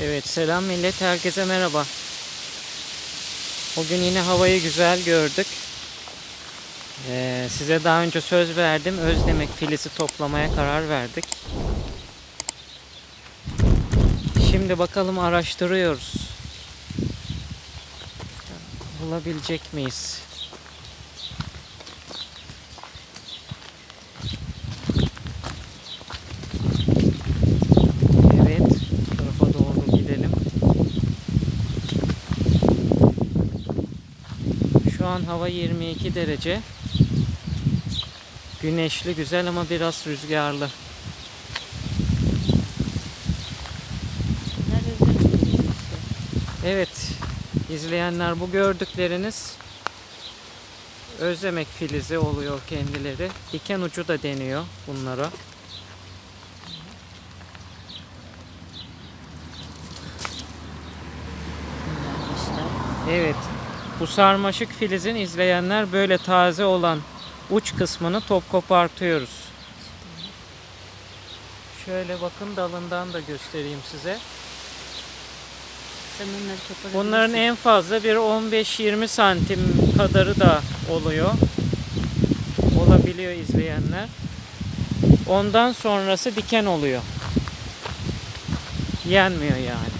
Evet selam millet herkese merhaba. Bugün yine havayı güzel gördük. Ee, size daha önce söz verdim. Özdemek filizi toplamaya karar verdik. Şimdi bakalım araştırıyoruz. Bulabilecek miyiz? Evet, bu tarafa doğru gidelim. Şu an hava 22 derece. Güneşli güzel ama biraz rüzgarlı. Evet, izleyenler bu gördükleriniz özlemek filizi oluyor kendileri. Diken ucu da deniyor bunlara. Evet. Bu sarmaşık filizin izleyenler böyle taze olan uç kısmını top kopartıyoruz. Şöyle bakın dalından da göstereyim size. Sen onları koparabilirsin. Bunların en fazla bir 15-20 santim kadarı da oluyor. Olabiliyor izleyenler. Ondan sonrası diken oluyor. Yenmiyor yani.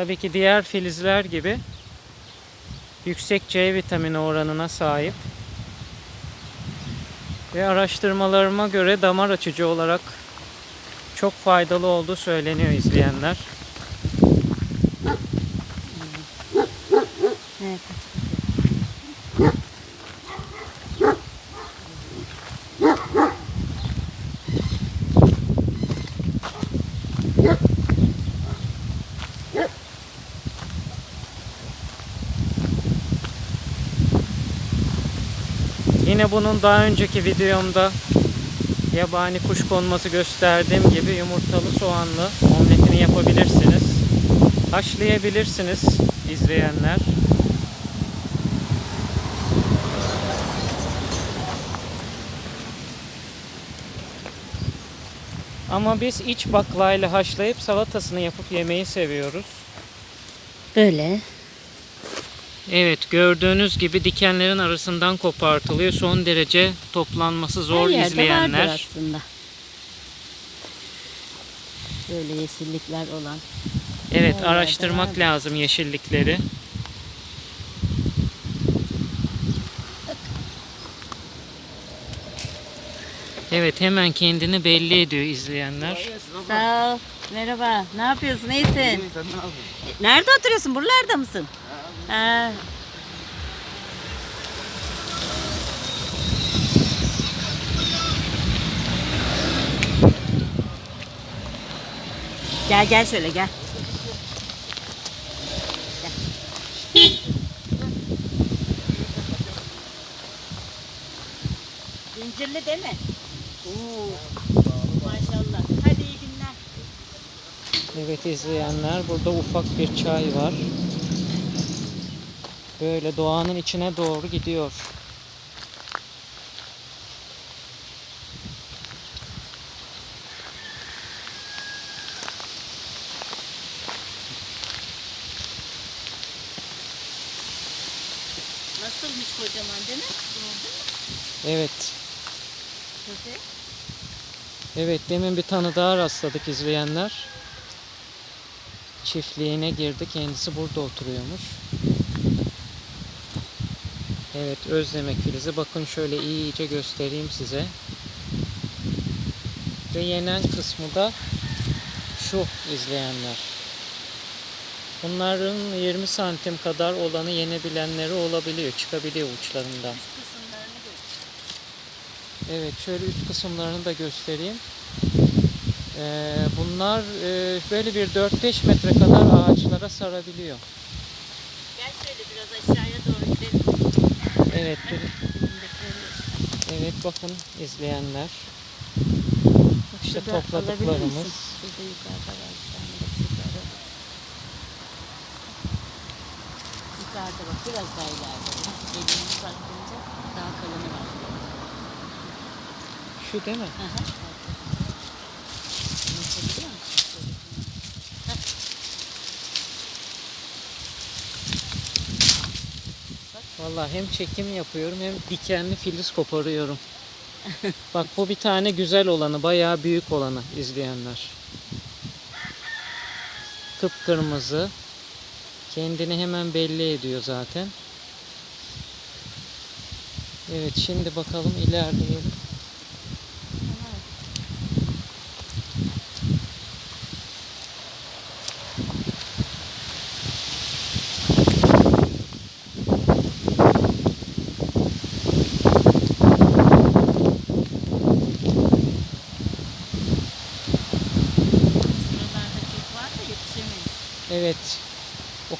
Tabii ki diğer filizler gibi yüksek C vitamini oranına sahip. Ve araştırmalarıma göre damar açıcı olarak çok faydalı olduğu söyleniyor izleyenler. Evet. Yine bunun daha önceki videomda yabani kuş konması gösterdiğim gibi yumurtalı soğanlı omletini yapabilirsiniz. Haşlayabilirsiniz izleyenler. Ama biz iç baklayla haşlayıp salatasını yapıp yemeyi seviyoruz. Böyle. Evet gördüğünüz gibi dikenlerin arasından kopartılıyor. Son derece toplanması zor Her yerde izleyenler. vardır aslında. Böyle yeşillikler olan. Evet Her yerde araştırmak vardır. lazım yeşillikleri. Evet hemen kendini belli ediyor izleyenler. Sağ ol. Merhaba. Ne yapıyorsun? İyisin. Nerede oturuyorsun? Buralarda mısın? Ha. Gel gel şöyle. Gel. Zincirli değil mi? Oo. Maşallah. Hadi iyi günler. Evet izleyenler burada ufak bir çay var. Böyle doğanın içine doğru gidiyor. Nasılmış kocaman değil mi? Evet. Köpe. Evet demin bir tane daha rastladık izleyenler. Çiftliğine girdi. Kendisi burada oturuyormuş. Evet özlemek filizi. Bakın şöyle iyice göstereyim size. Ve yenen kısmı da şu izleyenler. Bunların 20 santim kadar olanı yenebilenleri olabiliyor. Çıkabiliyor uçlarından. Evet şöyle üst kısımlarını da göstereyim. Ee, bunlar e, böyle bir 4-5 metre kadar ağaçlara sarabiliyor. Gel şöyle biraz aşağıya doğru gidelim. Evet. Evet bakın izleyenler. İşte Şurada topladıklarımız. Şurada yukarıda var tane bak yukarıda. Bak biraz daha ileride. Elini uzattığınca daha kalını var. Şu değil mi? Hı hı. Vallahi hem çekim yapıyorum hem dikenli filiz koparıyorum. Bak bu bir tane güzel olanı, bayağı büyük olanı izleyenler. Kıpkırmızı. Kendini hemen belli ediyor zaten. Evet şimdi bakalım ilerleyelim. Şuralarda çok var da yetişemeyiz. Evet.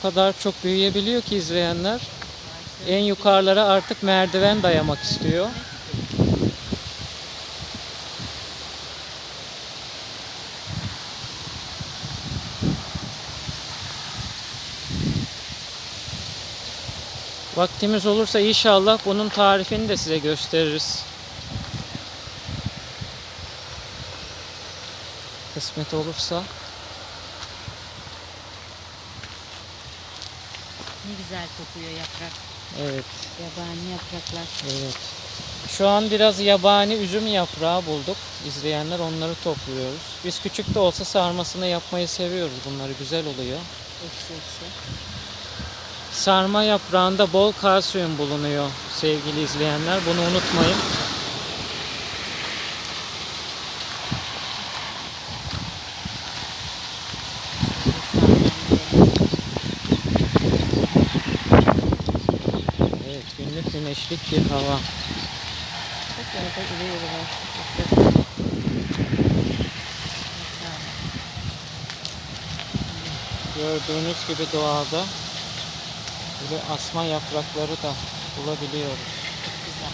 Kadar çok büyüyebiliyor ki izleyenler. En yukarılara artık merdiven dayamak istiyor. Vaktimiz olursa inşallah bunun tarifini de size gösteririz. Kısmet olursa. Ne güzel kokuyor yaprak. Evet. Yabani yapraklar. Evet. Şu an biraz yabani üzüm yaprağı bulduk. İzleyenler onları topluyoruz. Biz küçük de olsa sarmasını yapmayı seviyoruz. Bunları güzel oluyor. Ekşi ekşi. Sarma yaprağında bol kalsiyum bulunuyor sevgili izleyenler. Bunu unutmayın. Evet, bir hava. Gördüğünüz gibi doğada böyle asma yaprakları da bulabiliyoruz. Çok güzel.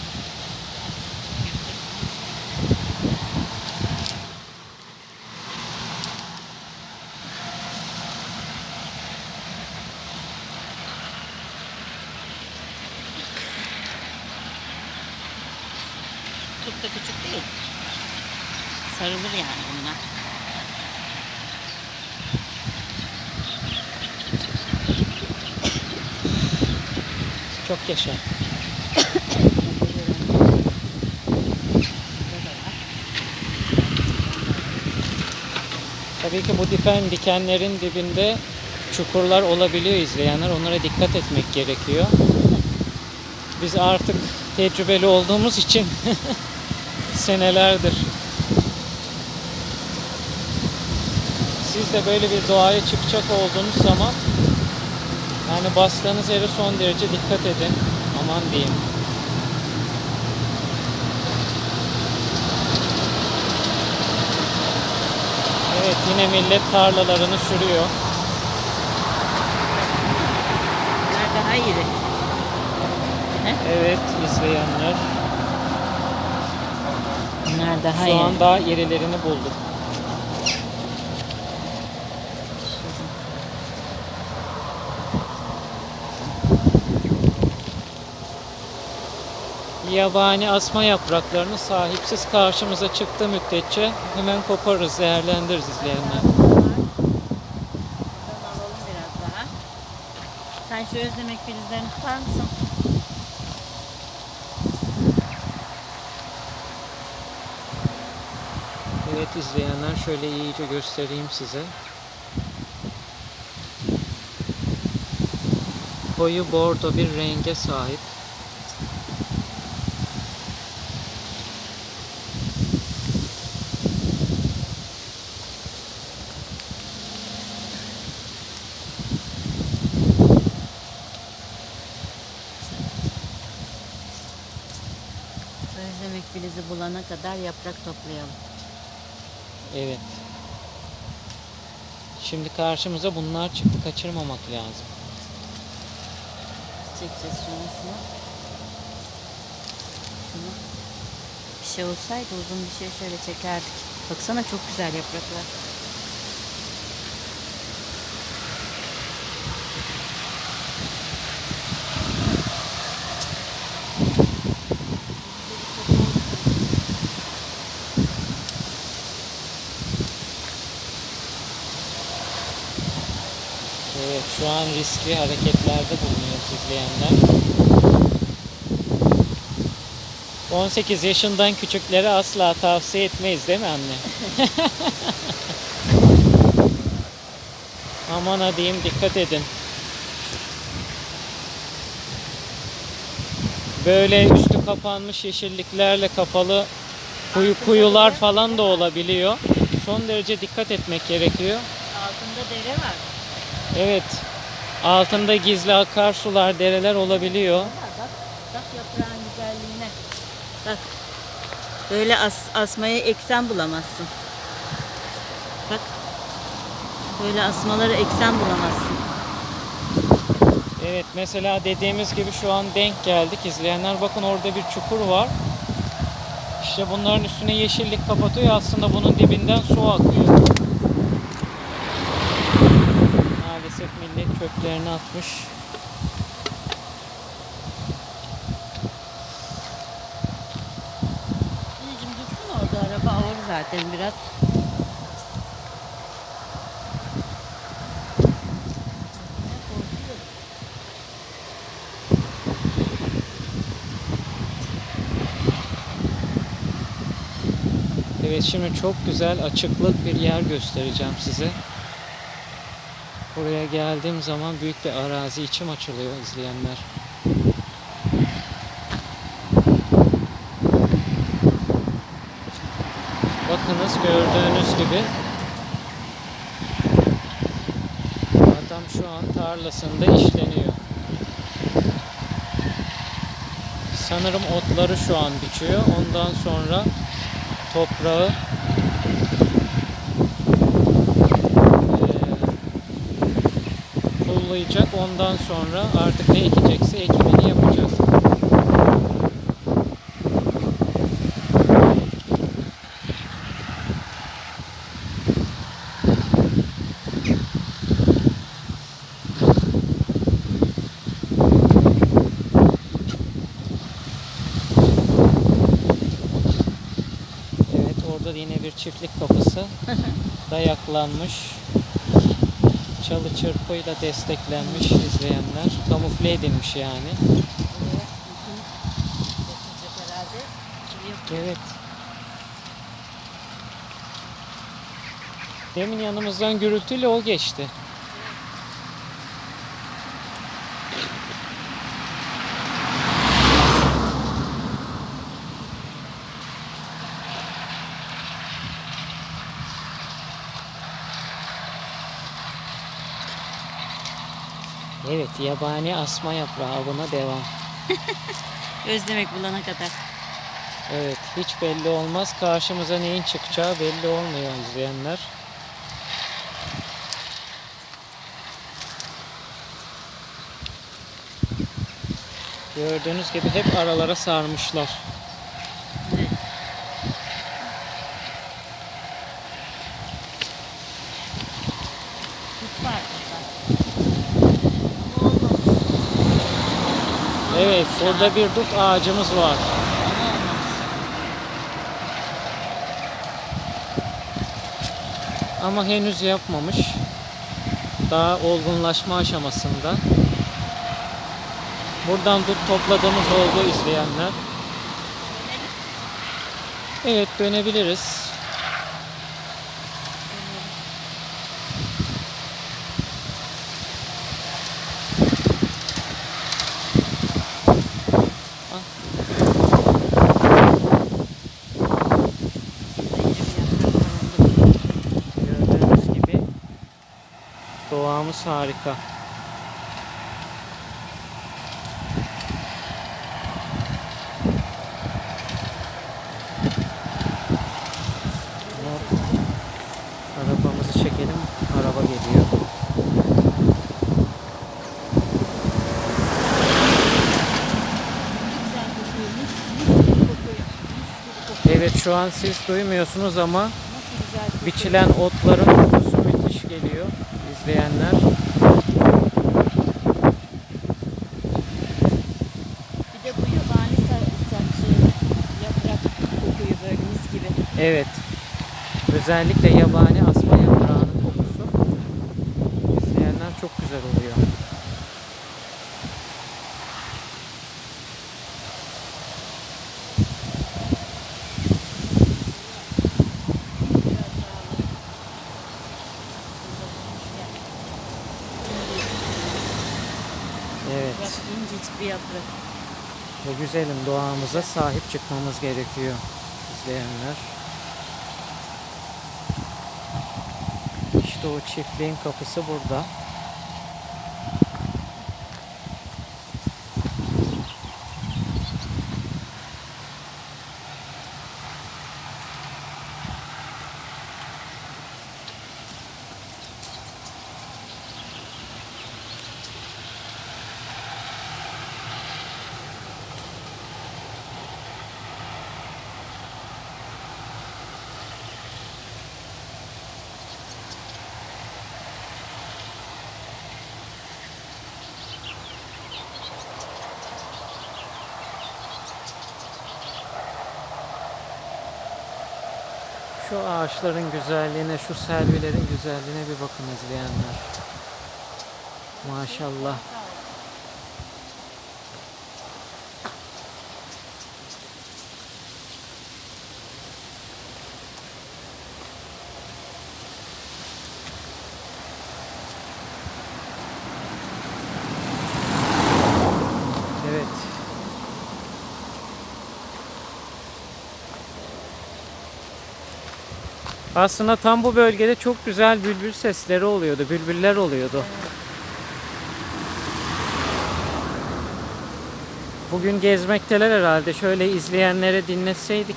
Çok da küçük değil. Sarılır yani bunlar. Yaşa. Tabii ki bu diken dikenlerin dibinde çukurlar olabiliyor izleyenler. Onlara dikkat etmek gerekiyor. Biz artık tecrübeli olduğumuz için senelerdir. Siz de böyle bir doğaya çıkacak olduğunuz zaman yani bastığınız yere son derece dikkat edin. Aman diyeyim. Evet yine millet tarlalarını sürüyor. Bunlar daha iri. Evet izleyenler. Bunlar daha Şu iri. an daha irilerini bulduk. Yabani asma yapraklarını sahipsiz karşımıza çıktığı müddetçe hemen koparırız, değerlendiririz izleyenler. Buradan alalım biraz daha. Sen şu özlemek filizlerini tutar mısın? Evet izleyenler şöyle iyice göstereyim size. Koyu bordo bir renge sahip. Özlemek filizi bulana kadar yaprak toplayalım. Evet. Şimdi karşımıza bunlar çıktı. Kaçırmamak lazım. Çekeceğiz şunu şunu. Şunu. şey olsaydı uzun bir şey şöyle çekerdik. Baksana çok güzel yapraklar. Evet şu an riskli hareketlerde bulunuyoruz izleyenler. 18 yaşından küçüklere asla tavsiye etmeyiz değil mi anne? Aman ha diyeyim dikkat edin. Böyle üstü kapanmış yeşilliklerle kapalı kuyu, kuyular falan da olabiliyor. Son derece dikkat etmek gerekiyor. Altında dere var. Evet. Altında gizli akarsular, dereler olabiliyor. Bak, bak yaprağın güzelliğine. Bak. Böyle as, asmaya eksen bulamazsın. Bak. Böyle asmaları eksen bulamazsın. Evet mesela dediğimiz gibi şu an denk geldik izleyenler. Bakın orada bir çukur var. İşte bunların üstüne yeşillik kapatıyor. Aslında bunun dibinden su akıyor. Maalesef millet çöplerini atmış. Anneciğim dursun orada araba ağır zaten biraz. Evet şimdi çok güzel açıklık bir yer göstereceğim size. Buraya geldiğim zaman büyük bir arazi içim açılıyor izleyenler. Bakınız gördüğünüz gibi adam şu an tarlasında işleniyor. Sanırım otları şu an biçiyor. Ondan sonra toprağı eee, kullayacak. Ondan sonra artık ne ekecekse ekimini yapacak. Evet orada da yine bir çiftlik kapısı dayaklanmış. Çalı çırpıyla desteklenmiş izleyenler. Kamufle edilmiş yani. Evet. Demin yanımızdan gürültüyle o geçti. Evet, yabani asma yaprağı avına devam. Özlemek bulana kadar. Evet, hiç belli olmaz. Karşımıza neyin çıkacağı belli olmuyor izleyenler. Gördüğünüz gibi hep aralara sarmışlar. Evet. Tut var burada. Olmamış. Evet, burada bir dut ağacımız var. Ama henüz yapmamış. Daha olgunlaşma aşamasında. Buradan dut topladığımız oldu izleyenler. Evet, dönebiliriz. Gördüğünüz gibi doğamız harika. Arabamızı çekelim. Araba geliyor. Evet şu an siz duymuyorsunuz ama biçilen otların kokusu müthiş geliyor izleyenler. Bir de bu yabani sa- saksı yaprak kokuyor böyle mis gibi. Evet. Özellikle yabani asma yaprağının kokusu izleyenler çok güzel oluyor. Evet. Bak incecik bir yaprak. Bu güzelim doğamıza sahip çıkmamız gerekiyor izleyenler. İşte o çiftliğin kapısı burada. Şu ağaçların güzelliğine, şu selvilerin güzelliğine bir bakın izleyenler. Maşallah. Evet. Aslında tam bu bölgede çok güzel bülbül sesleri oluyordu, bülbüller oluyordu. Bugün gezmekteler herhalde. Şöyle izleyenlere dinletseydik,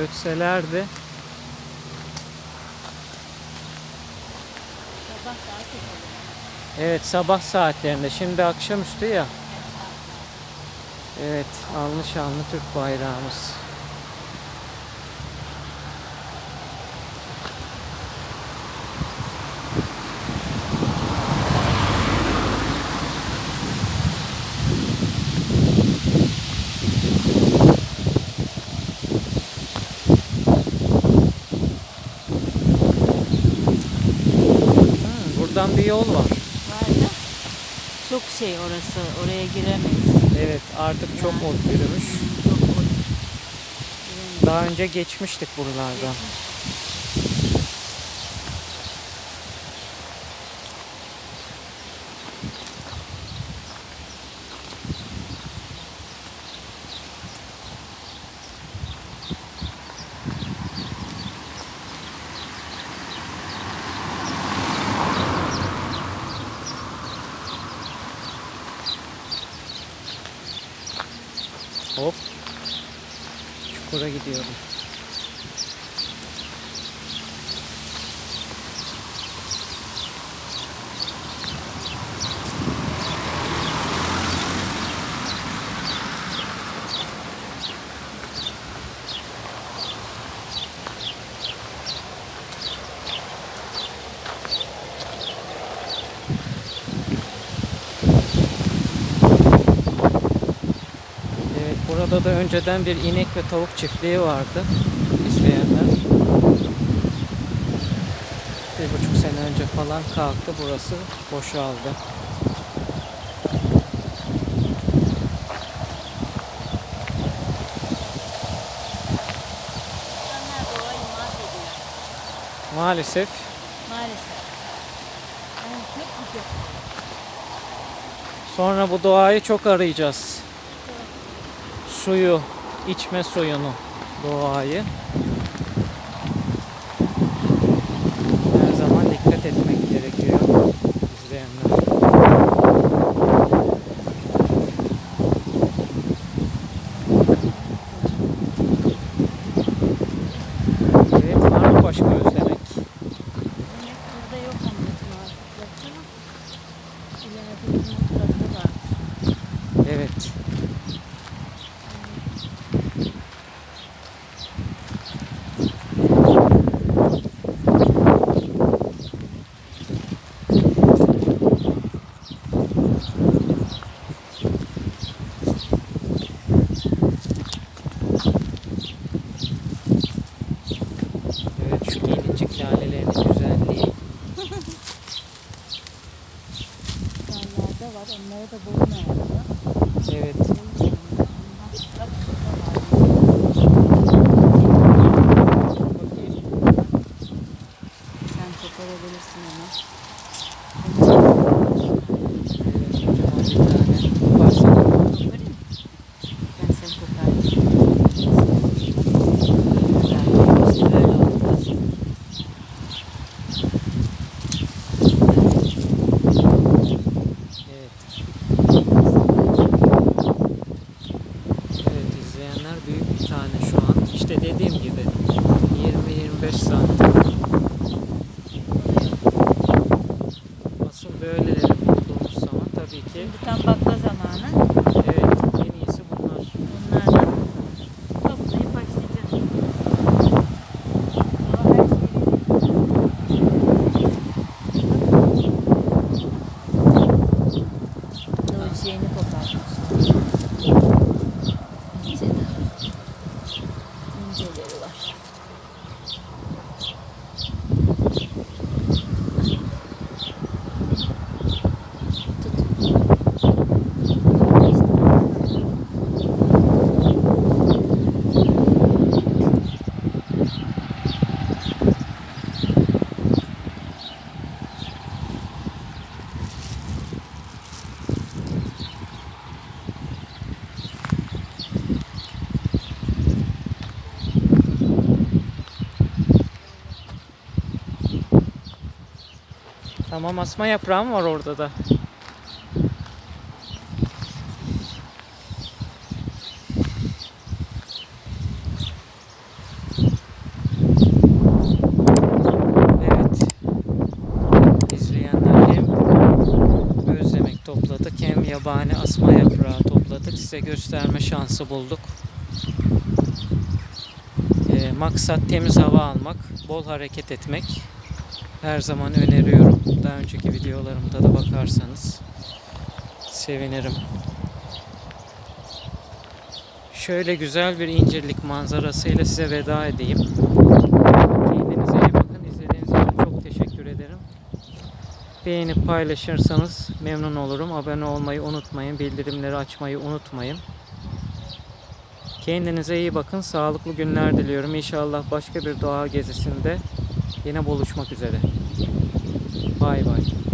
ötselerdi. Evet sabah saatlerinde. Şimdi akşamüstü ya. Evet alnı şanlı Türk bayrağımız. Hmm, buradan bir yol var. Var da çok şey orası. Oraya giremeyiz. Evet artık çok ot yürümüş. Çok o- Daha önce geçmiştik buralardan. Hop. রাখি দিয়ে burada da önceden bir inek ve tavuk çiftliği vardı. İzleyenler. Bir buçuk sene önce falan kalktı. Burası boşaldı. Maalesef Maalesef. Yani çok güzel. sonra bu doğayı çok arayacağız. Suyu, içme suyunu, doğayı. Her zaman dikkat etmek gerekiyor izleyenler. Evet, var mı başka özlemek? Inek burada yok anneciğim artık. Baksana. İleride bizim tarafta var. Evet. Tane şu an. İşte dediğim gibi 20-25 santim. Asıl böyleleri bulduğumuz zaman tabii ki Şimdi tam bakla zamanı. evet en iyisi bunlar. Bunlardan toplayıp başlayacağım. Ama her şeyi- Doğru şeyini kopartmışlar. İnce de. İnceleri var. Tamam asma yaprağı mı var orada da? Topladık hem yabani asma yaprağı topladık. Size gösterme şansı bulduk. Ee, maksat temiz hava almak, bol hareket etmek her zaman öneriyorum. Daha önceki videolarımda da bakarsanız sevinirim. Şöyle güzel bir incirlik manzarasıyla size veda edeyim. Kendinize iyi bakın. İzlediğiniz için çok teşekkür ederim. Beğenip paylaşırsanız memnun olurum. Abone olmayı unutmayın. Bildirimleri açmayı unutmayın. Kendinize iyi bakın. Sağlıklı günler diliyorum. İnşallah başka bir doğa gezisinde yine buluşmak üzere. Bay bay.